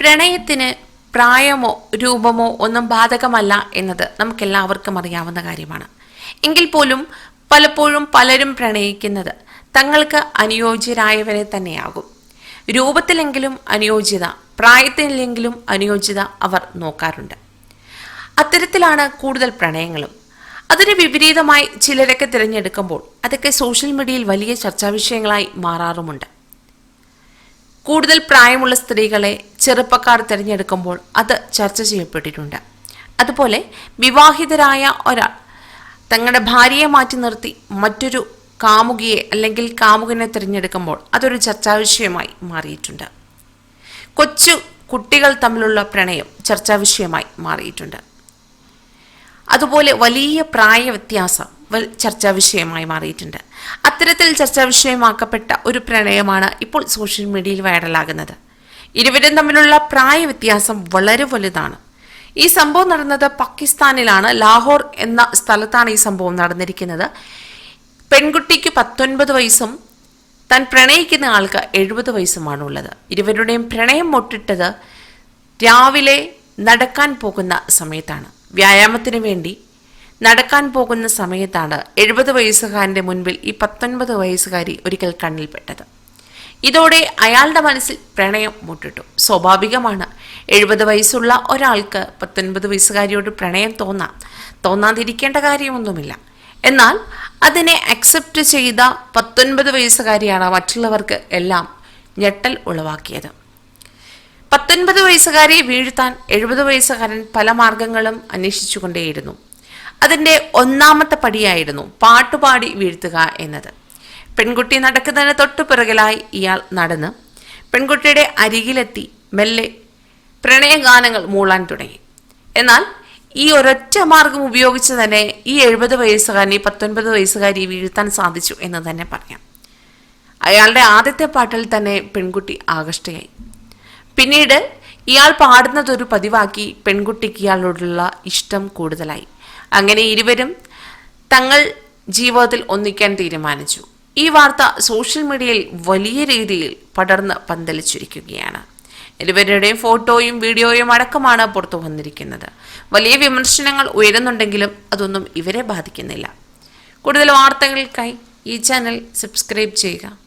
പ്രണയത്തിന് പ്രായമോ രൂപമോ ഒന്നും ബാധകമല്ല എന്നത് നമുക്കെല്ലാവർക്കും അറിയാവുന്ന കാര്യമാണ്. എങ്കിൽ പോലും പലപ്പോഴും പലരും പ്രണയിക്കുന്നത് തങ്ങൾക്ക് അനുയോജ്യരായവരെ തന്നെയാകും. രൂപത്തിലെങ്കിലും അനുയോജ്യത പ്രായത്തിലെങ്കിലും അനുയോജ്യത അവർ നോക്കാറുണ്ട്. അത്തരത്തിലാണ് കൂടുതൽ പ്രണയങ്ങളും. അതിന് വിപരീതമായി ചിലരൊക്കെ തിരഞ്ഞെടുക്കുമ്പോൾ അതൊക്കെ സോഷ്യൽ മീഡിയയിൽ വലിയ ചർച്ചാ വിഷയങ്ങളായി മാറാറുമുണ്ട്. കൂടുതൽ പ്രായമുള്ള സ്ത്രീകളെ ചെറുപ്പക്കാർ തിരഞ്ഞെടുക്കുമ്പോൾ അത് ചർച്ച ചെയ്യപ്പെട്ടിട്ടുണ്ട്. അതുപോലെ വിവാഹിതരായ ഒരാൾ തങ്ങളുടെ ഭാര്യയെ മാറ്റി നിർത്തി മറ്റൊരു കാമുകിയെ അല്ലെങ്കിൽ കാമുകനെ തിരഞ്ഞെടുക്കുമ്പോൾ അതൊരു ചർച്ചാ വിഷയമായി മാറിയിട്ടുണ്ട്. കൊച്ചു കുട്ടികൾ തമ്മിലുള്ള പ്രണയം ചർച്ചാ വിഷയമായി മാറിയിട്ടുണ്ട്. അതുപോലെ വലിയ പ്രായ വ്യത്യാസം ചർച്ചാ വിഷയമായി മാറിയിട്ടുണ്ട്. അത്തരത്തിൽ ചർച്ചാ വിഷയമാക്കപ്പെട്ട ഒരു പ്രണയമാണ് ഇപ്പോൾ സോഷ്യൽ മീഡിയയിൽ വൈറലാകുന്നത്. ഇരുവരും തമ്മിലുള്ള പ്രായ വ്യത്യാസം വളരെ വലുതാണ്. ഈ സംഭവം നടന്നത് പാകിസ്ഥാനിലാണ്. ലാഹോർ എന്ന സ്ഥലത്താണ് ഈ സംഭവം നടന്നിരിക്കുന്നത്. പെൺകുട്ടിക്ക് പത്തൊൻപത് വയസ്സും താൻ പ്രണയിക്കുന്ന ആൾക്ക് എഴുപത് വയസ്സുമാണുള്ളത്. ഇരുവരുടെയും പ്രണയം മുട്ടിട്ടത് രാവിലെ നടക്കാൻ പോകുന്ന സമയത്താണ്. വ്യായാമത്തിന് വേണ്ടി നടക്കാൻ പോകുന്ന സമയത്താണ് എഴുപത് വയസ്സുകാരന്റെ മുൻപിൽ ഈ പത്തൊൻപത് വയസ്സുകാരി ഒരിക്കൽ കണ്ണിൽപ്പെട്ടത്. ഇതോടെ അയാളുടെ മനസ്സിൽ പ്രണയം മുട്ടിട്ടു. സ്വാഭാവികമാണ് എഴുപത് വയസ്സുള്ള ഒരാൾക്ക് പത്തൊൻപത് വയസ്സുകാരിയോട് പ്രണയം തോന്നാം. തോന്നാതിരിക്കേണ്ട കാര്യമൊന്നുമില്ല. എന്നാൽ അതിനെ അക്സെപ്റ്റ് ചെയ്ത പത്തൊൻപത് വയസ്സുകാരിയാണ് മറ്റുള്ളവർക്ക് എല്ലാം ഞെട്ടൽ ഉളവാക്കിയത്. പത്തൊൻപത് വയസ്സുകാരെ വീഴ്ത്താൻ എഴുപത് വയസ്സുകാരൻ പല മാർഗങ്ങളും അന്വേഷിച്ചുകൊണ്ടേയിരുന്നു. അതിന്റെ ഒന്നാമത്തെ പടിയായിരുന്നു പാട്ടുപാടി വീഴ്ത്തുക എന്നത്. പെൺകുട്ടി നടക്കുന്നതിന് തൊട്ടു പിറകിലായി ഇയാൾ നടന്ന് പെൺകുട്ടിയുടെ അരികിലെത്തി മെല്ലെ പ്രണയഗാനങ്ങൾ മൂളാൻ തുടങ്ങി. എന്നാൽ ഈ ഒരൊറ്റ മാർഗം ഉപയോഗിച്ച് തന്നെ ഈ എഴുപത് വയസ്സുകാരനെ പത്തൊൻപത് വയസ്സുകാരി വീഴ്ത്താൻ സാധിച്ചു എന്ന് തന്നെ പറയാം. അയാളുടെ ആദ്യത്തെ പാട്ടിൽ തന്നെ പെൺകുട്ടി ആകൃഷ്ടയായി. പിന്നീട് ഇയാൾ പാടുന്നതൊരു പതിവാക്കി പെൺകുട്ടിക്ക് ഇയാളോടുള്ള ഇഷ്ടം കൂടുതലായി. അങ്ങനെ ഇരുവരും തങ്ങൾ ജീവിതത്തിൽ ഒന്നിക്കാൻ തീരുമാനിച്ചു. ഈ വാർത്ത സോഷ്യൽ മീഡിയയിൽ വലിയ രീതിയിൽ പടർന്ന് പന്തലിച്ചിരിക്കുകയാണ്. ഇരുവരുടെയും ഫോട്ടോയും വീഡിയോയും അടക്കമാണ് പുറത്തു വന്നിരിക്കുന്നത്. വലിയ വിമർശനങ്ങൾ ഉയരുന്നുണ്ടെങ്കിലും അതൊന്നും ഇവരെ ബാധിക്കുന്നില്ല. കൂടുതൽ വാർത്തകൾക്കായി ഈ ചാനൽ സബ്സ്ക്രൈബ് ചെയ്യുക.